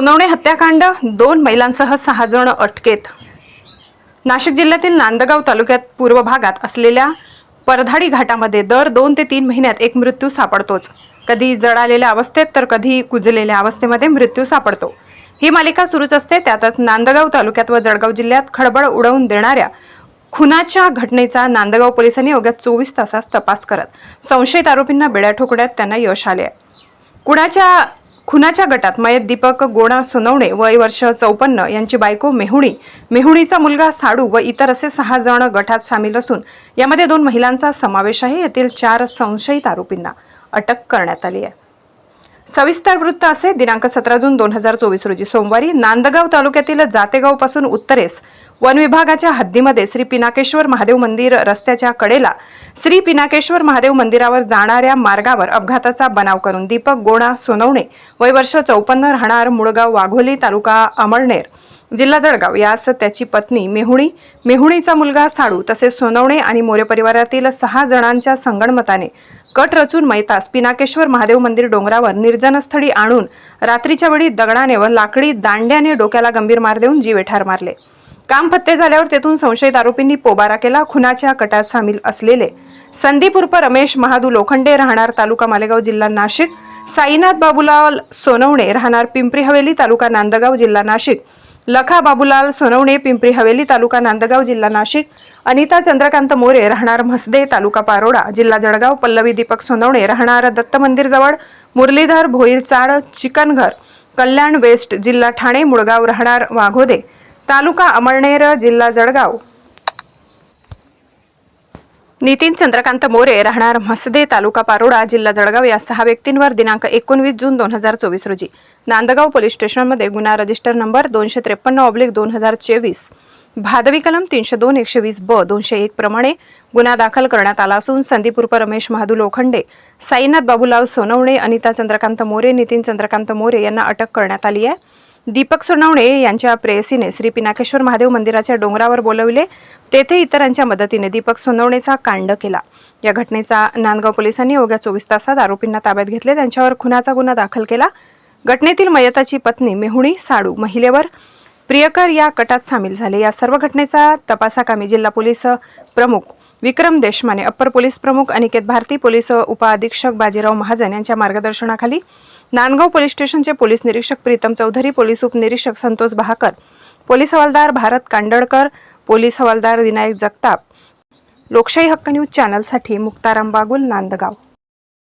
सोनवणे हत्याकांड दोन महिलांसह सहा जण अटकेत. नाशिक जिल्ह्यातील नांदगाव तालुक्यात पूर्व भागात असलेल्या परधाडी घाटामध्ये दर दोन ते तीन महिन्यात एक मृत्यू सापडतोच. कधी जळालेल्या अवस्थेत तर कधी कुजलेल्या अवस्थेमध्ये मृत्यू सापडतो. ही मालिका सुरूच असते त्यातच नांदगाव तालुक्यात व जळगाव जिल्ह्यात खळबळ उडवून देणाऱ्या खुनाच्या घटनेचा नांदगाव पोलिसांनी अवघ्या चोवीस तासात तपास करत संशयित आरोपींना बेड्या ठोकण्यात त्यांना यश आले आहे. कुणाच्या खुनाच्या गटात मयत दीपक गोणा सोनवणे वय वर्ष चौपन्न यांची बायको मेहुणी. मेहुणीचा मुलगा साडू व इतर असे सहा जण गटात सामील असून यामध्ये दोन महिलांचा समावेश आहे. यातील चार संशयित आरोपींना अटक करण्यात आली आहे. सविस्तर वृत्त असे दिनांक सतरा जून दोन हजार चोवीस रोजी सोमवारी नांदगाव तालुक्यातील जातेगावपासून उत्तरेस वन विभागाच्या हद्दीमध्ये श्री पिनाकेश्वर महादेव मंदिर रस्त्याच्या कडेला श्री पिनाकेश्वर महादेव मंदिरावर जाणाऱ्या मार्गावर अपघाताचा बनाव करून दीपक गोणा सोनवणे वय वर्ष चौपन्न राहणार मुळगाव वाघोली तालुका अमळनेर जिल्हा जळगाव. यास त्याची पत्नी मेहुणी. मेहुणीचा मुलगा साडू तसेच सोनवणे आणि मोरे परिवारातील सहा जणांच्या संगणमताने कट रचून मैतास पिनाकेश्वर महादेव मंदिर डोंगरावर निर्जनस्थळी आणून रात्रीच्या वेळी दगडाने व लाकडी दांड्याने डोक्याला गंभीर मार देऊन जीवे ठार मारले. काम फत्ते झाल्यावर तेथून संशयित आरोपींनी पोबारा केला. खुनाच्या कटात सामील असलेले संदीप उर्फ रमेश महादू लोखंडे राहणार तालुका मालेगाव जिल्हा नाशिक. साईनाथ बाबूलाल सोनवणे राहणार पिंपरी हवेली तालुका नांदगाव जिल्हा नाशिक. लखा बाबूलाल सोनवणे पिंपरी हवेली तालुका नांदगाव जिल्हा नाशिक. अनिता चंद्रकांत मोरे राहणार म्हसदे तालुका पारोडा जिल्हा जळगाव. पल्लवी दीपक सोनवणे राहणार दत्त मंदिरजवळ मुरलीधर मुरलीधर भोईरचाड चिकनघर. कल्याण वेस्ट जिल्हा ठाणे मुळगाव राहणार वाघोदे. तालुका अमळनेर जिल्हा जळगाव. नितीन चंद्रकांत मोरे राहणार म्हसदे तालुका पारोडा जिल्हा जळगाव. या सहा व्यक्तींवर दिनांक एकोणवीस जून दोन हजार चोवीस रोजी नांदगाव पोलीस स्टेशनमध्ये गुन्हा रजिस्टर नंबर दोनशे त्रेपन्न ऑब्लिक दोन हजार चोवीस भादवी कलम तीनशे दोन एकशे वीस ब दोनशे एक प्रमाणे गुन्हा दाखल करण्यात आला असून संदीप उर्फ रमेश महादू लोखंडे साईनाथ बाबूलाल सोनवणे अनिता चंद्रकांत मोरे नितीन चंद्रकांत मोरे यांना अटक करण्यात आली आहे. दीपक सोनवणे यांच्या प्रेयसीने श्री पिनाकेश्वर महादेव मंदिराच्या डोंगरावर बोलविले. तेथे इतरांच्या मदतीने दीपक सोनवणेचा कांड केला. या घटनेचा नांदगाव पोलिसांनी अवघ्या चोवीस तासात आरोपींना ताब्यात घेतले. त्यांच्यावर खुनाचा गुन्हा दाखल केला. घटनेतील मयताची पत्नी मेहुणी साडू महिलेवर प्रियकर या कटात सामील झाले. या सर्व घटनेचा तपासाकामी जिल्हा पोलीस प्रमुख विक्रम देशमाने अप्पर पोलीस प्रमुख अनिकेत भारती पोलीस उपअधीक्षक बाजीराव महाजन यांच्या मार्गदर्शनाखाली नांदगाव पोलीस स्टेशनचे पोलीस निरीक्षक प्रीतम चौधरी पोलीस उपनिरीक्षक संतोष बहाकर पोलीस हवालदार भारत कांडळकर पोलीस हवालदार विनायक जगताप. लोकशाही हक्क न्यूज चॅनलसाठी मुक्ताराम बागुल नांदगाव.